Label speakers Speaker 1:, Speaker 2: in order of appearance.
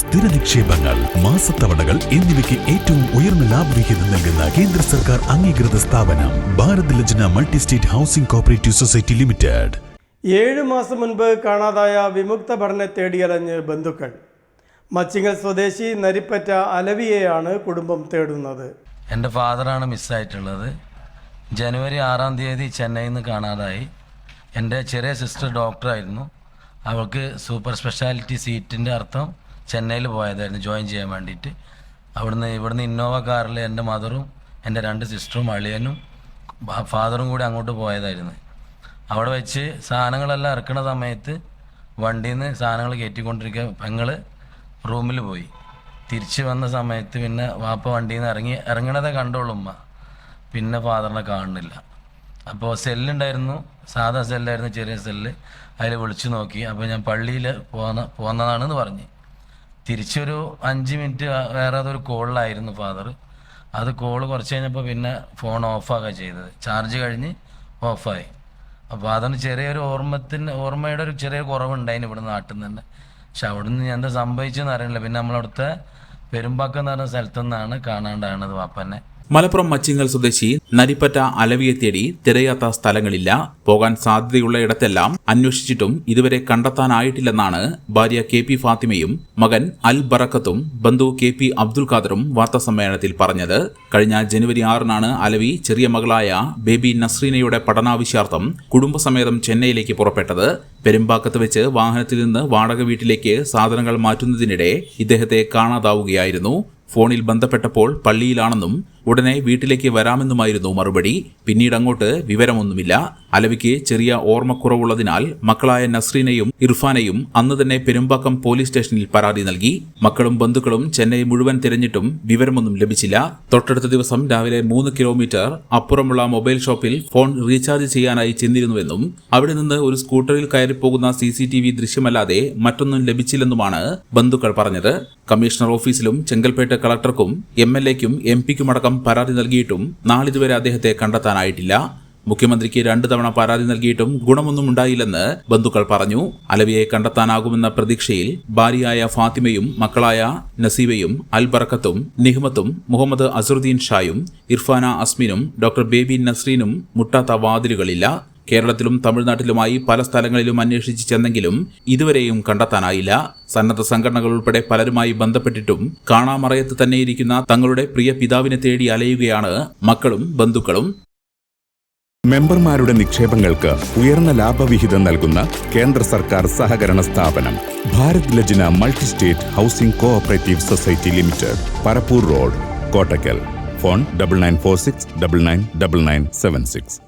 Speaker 1: സ്ഥിര നിക്ഷേപങ്ങൾ മാസത്തവണകൾ എന്നിവയ്ക്ക് ഏറ്റവും ഉയർന്ന ലാഭവിഹിതം നൽകുന്ന കേന്ദ്ര സർക്കാർ അംഗീകൃത സ്ഥാപനം Bharat Lajna multi state housing cooperative society limited.
Speaker 2: ഏഴ് മാസം മുൻപ് കാണാതായ വിമുക്ത ഭടനെ തേടിയലഞ്ഞ് ബന്ധുക്കൾ. മച്ചിങ്ങൽ സ്വദേശി നരിപ്പറ്റ അലവിയെയാണ് കുടുംബം തേടുന്നത്.
Speaker 3: എന്റെ ഫാദറാണ് മിസ്സായിട്ടുള്ളത്. ജനുവരി ആറാം തീയതി ചെന്നൈയിൽ നിന്ന് കാണാതായി. എന്റെ ചെറിയ സിസ്റ്റർ ഡോക്ടറായിരുന്നു. അവൾക്ക് സൂപ്പർ സ്പെഷ്യാലിറ്റി സീറ്റിന്റെ അർത്ഥം ചെന്നൈയിൽ പോയതായിരുന്നു ജോയിൻ ചെയ്യാൻ വേണ്ടിയിട്ട്. അവിടുന്ന് ഇവിടുന്ന് ഇന്നോവ കാറിൽ എന്റെ മദറും എന്റെ രണ്ട് സിസ്റ്ററും അളിയനും ഫാദറും കൂടി അങ്ങോട്ട് പോയതായിരുന്നു. അവിടെ വെച്ച് സാധനങ്ങളെല്ലാം ഇറക്കുന്ന സമയത്ത് വണ്ടിയിൽ നിന്ന് സാധനങ്ങൾ കയറ്റിക്കൊണ്ടിരിക്കുക പെങ്ങൾ റൂമിൽ പോയി. തിരിച്ച് വന്ന സമയത്ത് പിന്നെ വാപ്പ വണ്ടിയിൽ നിന്ന് ഇറങ്ങി ഇറങ്ങണതേ കണ്ടോളൂ പിന്നെ ഫാദറിനെ കാണുന്നില്ല. അപ്പോൾ സെല്ലുണ്ടായിരുന്നു സാധാ സെല്ലായിരുന്നു ചെറിയ സെല്ല്. അതിൽ വിളിച്ചു നോക്കി. അപ്പോൾ ഞാൻ പള്ളിയിൽ പോന്ന പോന്നതാണെന്ന് പറഞ്ഞ്. തിരിച്ചൊരു അഞ്ച് മിനിറ്റ് വേറെ അതൊരു കോളിലായിരുന്നു ഫാദർ അത് കോൾ കുറച്ച് കഴിഞ്ഞപ്പോൾ പിന്നെ ഫോൺ ഓഫാക്കുക ചെയ്തത്. ചാർജ് കഴിഞ്ഞ് ഓഫായി അപ്പോൾ അതൊന്ന് ചെറിയൊരു ഓർമ്മത്തിന് ഓർമ്മയുടെ ഒരു ചെറിയ കുറവുണ്ടായിന് ഇവിടെ നാട്ടിൽ നിന്ന് തന്നെ. പക്ഷെ അവിടെ നിന്ന് എന്താ സംഭവിച്ചതെന്ന് അറിയില്ല പിന്നെ നമ്മളവിടുത്തെ പെരുമ്പാക്കം എന്ന് പറഞ്ഞ സ്ഥലത്തു നിന്നാണ് കാണാണ്ടാണത് വാപ്പന്നെ.
Speaker 4: മലപ്പുറം മച്ചിങ്ങൽ സ്വദേശി നരിപ്പറ്റ അലവിയെ തേടി തിരയാത്ത സ്ഥലങ്ങളില്ല. പോകാൻ സാധ്യതയുള്ള ഇടത്തെല്ലാം അന്വേഷിച്ചിട്ടും ഇതുവരെ കണ്ടെത്താനായിട്ടില്ലെന്നാണ് ഭാര്യ കെ പി ഫാത്തിമയും മകൻ അൽ ബറക്കത്തും ബന്ധു കെ പി അബ്ദുൽ ഖാദറും വാർത്താസമ്മേളനത്തിൽ പറഞ്ഞത്. കഴിഞ്ഞ ജനുവരി ആറിനാണ് അലവി ചെറിയ മകളായ ബേബി നസ്രീനയുടെ പഠനാവശ്യാർത്ഥം കുടുംബസമേതം ചെന്നൈയിലേക്ക് പുറപ്പെട്ടത്. പെരുമ്പാക്കത്ത് വെച്ച് വാഹനത്തിൽ നിന്ന് വാടക വീട്ടിലേക്ക് സാധനങ്ങൾ മാറ്റുന്നതിനിടെ ഇദ്ദേഹത്തെ കാണാതാവുകയായിരുന്നു. ഫോണിൽ ബന്ധപ്പെട്ടപ്പോൾ പള്ളിയിലാണെന്നും ഉടനെ വീട്ടിലേക്ക് വരാമെന്നുമായിരുന്നു മറുപടി. പിന്നീട് അങ്ങോട്ട് വിവരമൊന്നുമില്ല. അലവിക്ക് ചെറിയ ഓർമ്മക്കുറവുള്ളതിനാൽ മക്കളായ നസ്രീനെയും ഇർഫാനെയും അന്ന് തന്നെ പെരുമ്പാക്കം പോലീസ് സ്റ്റേഷനിൽ പരാതി നൽകി. മക്കളും ബന്ധുക്കളും ചെന്നൈ മുഴുവൻ തിരഞ്ഞിട്ടും വിവരമൊന്നും ലഭിച്ചില്ല. തൊട്ടടുത്ത ദിവസം രാവിലെ മൂന്ന് കിലോമീറ്റർ അപ്പുറമുള്ള മൊബൈൽ ഷോപ്പിൽ ഫോൺ റീചാർജ് ചെയ്യാനായി ചെന്നിരുന്നുവെന്നും അവിടെ നിന്ന് ഒരു സ്കൂട്ടറിൽ കയറിപ്പോകുന്ന സി സി ടി വി ദൃശ്യമല്ലാതെ മറ്റൊന്നും ലഭിച്ചില്ലെന്നുമാണ് ബന്ധുക്കൾ പറഞ്ഞത്. കമ്മീഷണർ ഓഫീസിലും ചെങ്കൽപ്പേട്ട് കളക്ടർക്കും എം എൽ എക്കും എം പിക്കുമടക്കം പരാതി നൽകിയിട്ടും നാളിതുവരെ അദ്ദേഹത്തെ കണ്ടെത്താനായിട്ടില്ല. മുഖ്യമന്ത്രിക്ക് രണ്ടു തവണ പരാതി നൽകിയിട്ടും ഗുണമൊന്നും ഉണ്ടായില്ലെന്ന് ബന്ധുക്കൾ പറഞ്ഞു. അലവിയെ കണ്ടെത്താനാകുമെന്ന പ്രതീക്ഷയിൽ ഭാര്യയായ ഫാത്തിമയും മക്കളായ നസീബയും അൽ ബറക്കത്തും നിഹ്മത്തും മുഹമ്മദ് അസറുദ്ദീൻ ഷായും ഇർഫാന അസ്മിനും ഡോക്ടർ ബേബി നസ്രീനും മുട്ടാത്ത വാതിലുകളില്ല. കേരളത്തിലും തമിഴ്നാട്ടിലുമായി പല സ്ഥലങ്ങളിലും അന്വേഷിച്ച് ചെന്നെങ്കിലും ഇതുവരെയും കണ്ടെത്താനായില്ല. സന്നദ്ധ സംഘടനകൾ ഉൾപ്പെടെ പലരുമായി ബന്ധപ്പെട്ടിട്ടും കാണാമറയത്ത് തന്നെയിരിക്കുന്ന തങ്ങളുടെ പ്രിയ പിതാവിനെ തേടി അലയുകയാണ് മക്കളും ബന്ധുക്കളും.
Speaker 5: മെമ്പർമാരുടെ നിക്ഷേപങ്ങൾക്ക് ഉയർന്ന ലാഭവിഹിതം നൽകുന്ന കേന്ദ്ര സർക്കാർ സഹകരണ സ്ഥാപനം Bharat Lajna multi state housing cooperative society limited Parappur road Kottakkal. Phone double nine four six double nine double nine seven six.